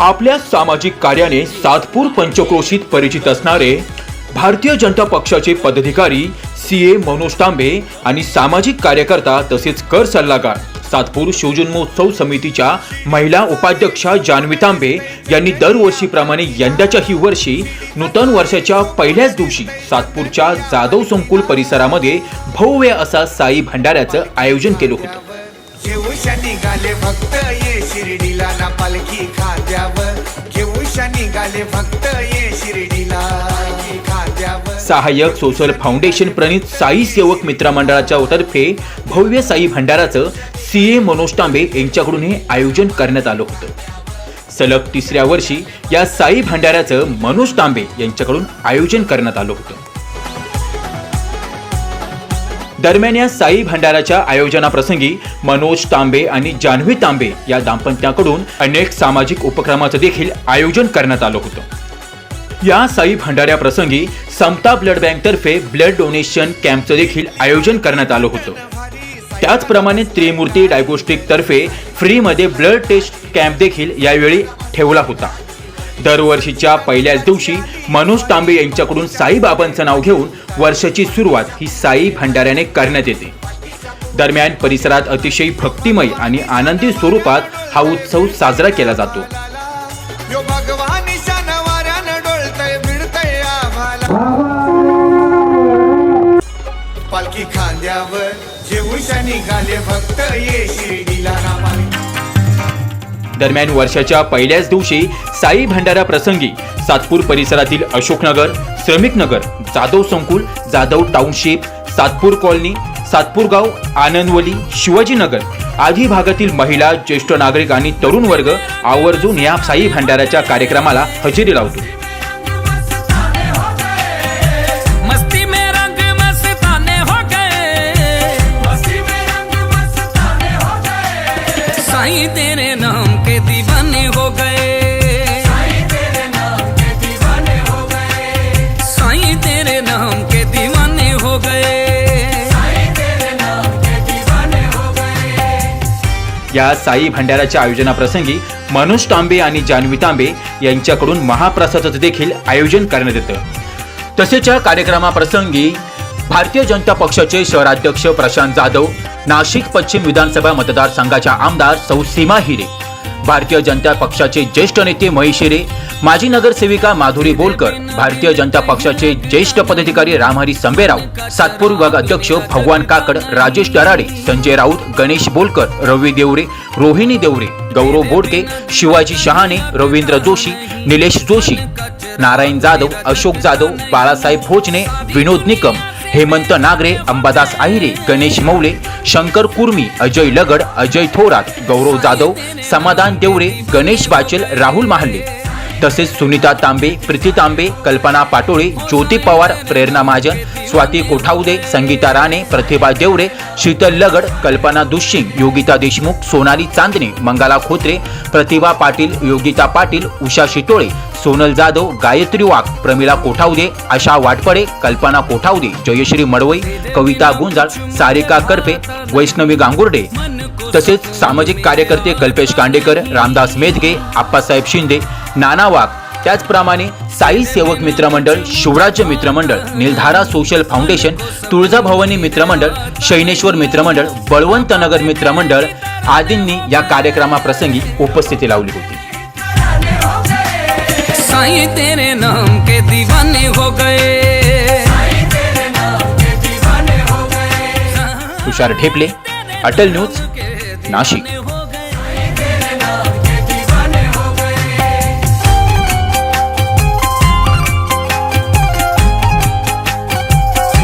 आपल्या सामाजिक कार्याने सातपूर पंचक्रोशीत परिचित असणारे भारतीय जनता पक्षाचे पदाधिकारी सी ए मनोज तांबे आणि सामाजिक कार्यकर्ता तसेच कर सल्लागार सातपूर शिवजन्मोत्सव समितीच्या महिला उपाध्यक्षा जान्हवी तांबे यांनी दरवर्षीप्रमाणे यंदाच्याही वर्षी नूतन वर्षाच्या पहिल्याच दिवशी सातपूरच्या जाधव संकुल परिसरामध्ये भव्य असा साई भंडाऱ्याचं आयोजन केलं होतं. निघाले ये शिर्डीला. सहाय्यक सोशल फाउंडेशन प्रणित साई सेवक मित्रमंडळाच्या तर्फे भव्य साई भंडाराचं सी ए मनोज तांबे यांच्याकडून हे आयोजन करण्यात आलं होतं. सलग तिसऱ्या वर्षी या साई भंडाऱ्याचं मनोज तांबे यांच्याकडून आयोजन करण्यात आलं होतं. दरम्यान या साई भंडाराच्या आयोजनाप्रसंगी मनोज तांबे आणि जान्हवी तांबे या दाम्पत्याकडून अनेक सामाजिक उपक्रमाचं देखील आयोजन करण्यात आलं होतं. या साई भंडाऱ्याप्रसंगी समता ब्लड बँकतर्फे ब्लड डोनेशन कॅम्पचं देखील आयोजन करण्यात आलं होतं. त्याचप्रमाणे त्रिमूर्ती डायग्नोस्टिकतर्फे फ्रीमध्ये ब्लड टेस्ट कॅम्प देखील यावेळी ठेवला होता. दरवर्षीच्या पहिल्याच दिवशी मनोज तांबे यांच्याकडून साईबाबांचं नाव घेऊन वर्षाची सुरुवात ही साई भंडाऱ्याने करण्यात येते. दरम्यान परिसरात अतिशय भक्तिमय आणि आनंदी स्वरूपात हा उत्सव साजरा केला जातो. पालखी खांद्यावर भक्त ये शिर्डीला दरम्यान वर्षाच्या पहिल्याच दिवशी साई भंडारा प्रसंगी सातपूर परिसरातील अशोकनगर श्रमिकनगर जाधव संकुल जाधव टाउनशिप सातपूर कॉलनी सातपूर गाव आनंदवली शिवाजीनगर आदी भागातील महिला ज्येष्ठ नागरिक आणि तरुण वर्ग आवर्जून या साई भंडाऱ्याच्या कार्यक्रमाला हजेरी लावतो. साईं तेरे नाम के दीवाने हो गए। साईं तेरे नाम के दीवाने हो गए। साईं तेरे नाम के दीवाने हो गए। साईं तेरे नाम के दीवाने हो गए। या साई भंडाराच्या आयोजनाप्रसंगी मनोज तांबे आणि जान्हवी तांबे यांच्याकडून महाप्रसादाचं देखील आयोजन करण्यात येतं. तसेच या कार्यक्रमाप्रसंगी भारतीय जनता पक्षाचे शहराध्यक्ष प्रशांत जाधव नाशिक पश्चिम विधानसभा मतदारसंघाच्या आमदार सौ सीमा हिरे भारतीय जनता पक्षाचे ज्येष्ठ नेते महेश हिरे माजी नगरसेविका माधुरी बोलकर भारतीय जनता पक्षाचे ज्येष्ठ पदाधिकारी रामहरी संबेराव सातपूर विभाग अध्यक्ष भगवान काकड राजेश दराडे संजय राऊत गणेश बोलकर रवी देवरे रोहिणी देवरे गौरव बोडके शिवाजी शहाणे रवींद्र जोशी निलेश जोशी नारायण जाधव अशोक जाधव बाळासाहेब भोजने विनोद निकम हेमंत नागरे अंबादास आहिरे गणेश मौले शंकर कुर्मी अजय लगड अजय थोरात गौरव जाधव समाधान देवरे गणेश बाचल राहुल महाले. तसेच सुनीता तांबे प्रीती तांबे कल्पना पाटोळे ज्योती पवार प्रेरणा महाजन स्वाती कोठावदे संगीता राणे प्रतिभा देवरे शीतल लगड कल्पना दुशिंग योगिता देशमुख सोनाली चांदणे मंगाला खोत्रे प्रतिभा पाटील योगिता पाटील उषा शितोळे सोनल जाधव गायत्री वाघ प्रमिला कोठावदे आशा वाटपडे कल्पना कोठावदे जयश्री मडवई कविता गुंजाळ सारिका करपे वैष्णवी गांगुर्डे. तसेच सामाजिक कार्यकर्ते कल्पेश कांडेकर रामदास मेदगे आप्पासाहेब शिंदे नाना वाघ त्याचप्रमाणे साई सेवक मित्रमंडळ शिवराज्य मित्रमंडळ निलधारा सोशल फाउंडेशन तुळजाभवानी मित्रमंडळ शैनेश्वर मित्रमंडळ बळवंत नगर मित्रमंडळ आदींनी या कार्यक्रमाप्रसंगी उपस्थिती लावली होती. हो साईं तेरे नाम के दीवाने हो गए। तुषार ढेपले अटल न्यूज नाशिक.